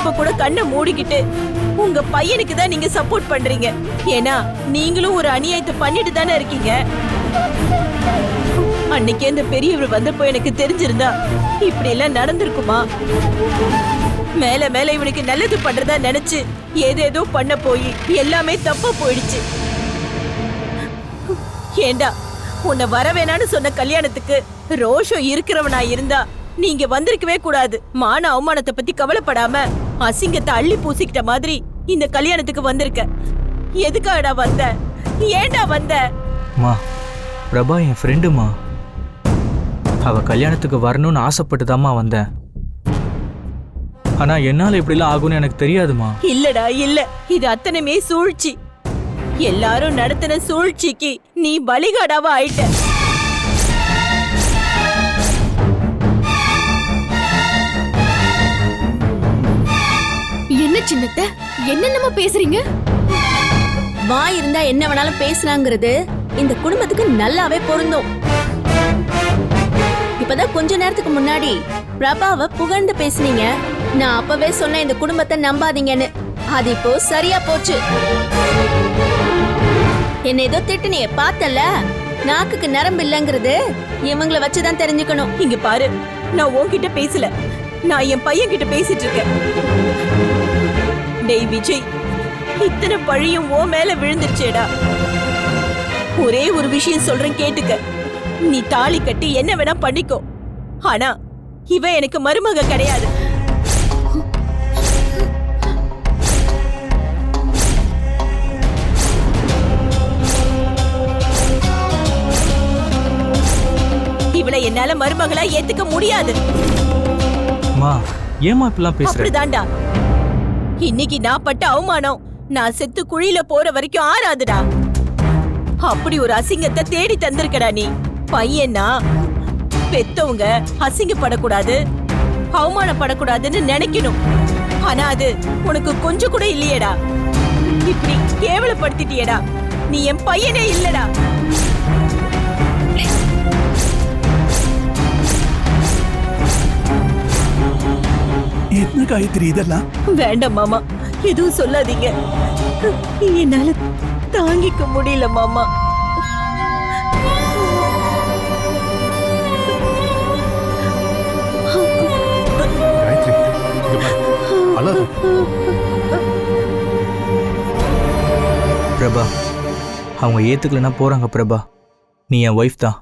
இப்ப கூட கண்ணை மூடிக்கிட்டு உங்க பையனுக்கு தான் நீங்க சப்போர்ட் பண்றீங்க. ஏன்னா நீங்களும் ஒரு அநியாயத்தை பண்ணிட்டு தானே இருக்கீங்க. அன்னைக்கு அந்த பெரியவர் வந்தப்போ எனக்கு தெரிஞ்சிருந்தா இப்படி எல்லாம் நடந்திருக்குமா? மேல மேல இவனுக்கு நல்லது பண்றதா நினைச்சு ஏதேதோ பண்ண போய் எல்லாமே தப்பா போயிடுச்சு. ஏண்டா உன்னை வரவேணான்னு சொன்ன கல்யாணத்துக்கு ரோஷம் இருக்கிறவனா இருந்தா நீங்க வந்திருக்கவே கூடாது. மான அவமானத்தை பத்தி கவலைப்படாம. அசிங்கத்தை அள்ளி பூசிக்கிட்ட மாதிரி இந்த கல்யாணத்துக்கு வந்திருக்க. எதுக்காடா வந்த? ஏண்டா வந்த? மா பிரபா என் ஃப்ரெண்டுமா அவ கல்யாணத்துக்கு வரணும்னு ஆசைப்பட்டு வந்தேன். ஆனா என்னால இப்படிலாம் ஆகும்னு எனக்கு தெரியாதுமா. இல்லடா இல்ல. இது அத்தனைமே சூழ்ச்சி. எல்லாரும் நடத்தின சூழ்ச்சிக்கு நீ பலிகாடாவா ஆயிட்ட. சின்னத்த என்னென்னமோ பேசுறீங்க? வாய் இருந்தா என்ன வேணாலும் பேசலாங்கிறது இந்த குடும்பத்துக்கு நல்லாவே பொருந்தும். இப்பதான் கொஞ்ச நேரத்துக்கு முன்னாடி பிரபாவ புகழ்ந்து பேசுனீங்க. நான் அப்பவே சொன்னேன் இந்த குடும்பத்தை நம்பாதீங்கன்னு. அது இப்போ சரியா போச்சு. என்ன ஏதோ திட்டுனியே பார்த்தல? நாக்குக்கு நரம்பு இல்லைங்கிறது இவங்கள வச்சுதான் தெரிஞ்சுக்கணும். இங்க பாரு நான் உன்கிட்ட பேசல. நான் என் பையன் கிட்ட பேசிட்டு இருக்கேன். டேய் விஜய் இத்தனை பழியும் ஓ மேல விழுந்துருச்சேடா. ஒரே ஒரு விஷயம் சொல்றேன் கேட்டுக்க. நீ தாலி கட்டி என்ன வேணா பண்ணிக்கோ. ஆனா இவ எனக்கு மருமக கிடையாது. இவளை என்னால மருமகளா ஏத்துக்க முடியாது. ஏமா இப்படிலாம் பேசுற? அப்படிதான்டா. இன்னைக்கு நான் பட்ட அவமானம். நான் செத்து குழியில போற வரைக்கும் ஆறாதுடா. அப்படி ஒரு அசிங்கத்தை தேடி தந்திருக்கடா நீ. பையனா? பெத்தவங்க அசிங்கப்படக்கூடாது. அவமானப்படக்கூடாதுன்னு நினைக்கணும். ஆனா அது உனக்கு கொஞ்சம் கூட இல்லையேடா. இப்படி கேவலப்படுத்திட்டியடா. நீ என் பையனே இல்லடா. காயத்ரி இதெல்லாம்? வேண்டாம் மாமா எதுவும் சொல்லாதீங்க. என்னால தாங்கிக்க முடியல மாமா. காயத்ரி இங்க பாரு. அழாத. பிரபா அவங்க ஏத்துக்கலன்னா போறாங்க பிரபா. நீ என் ஒய்ஃப் தான்.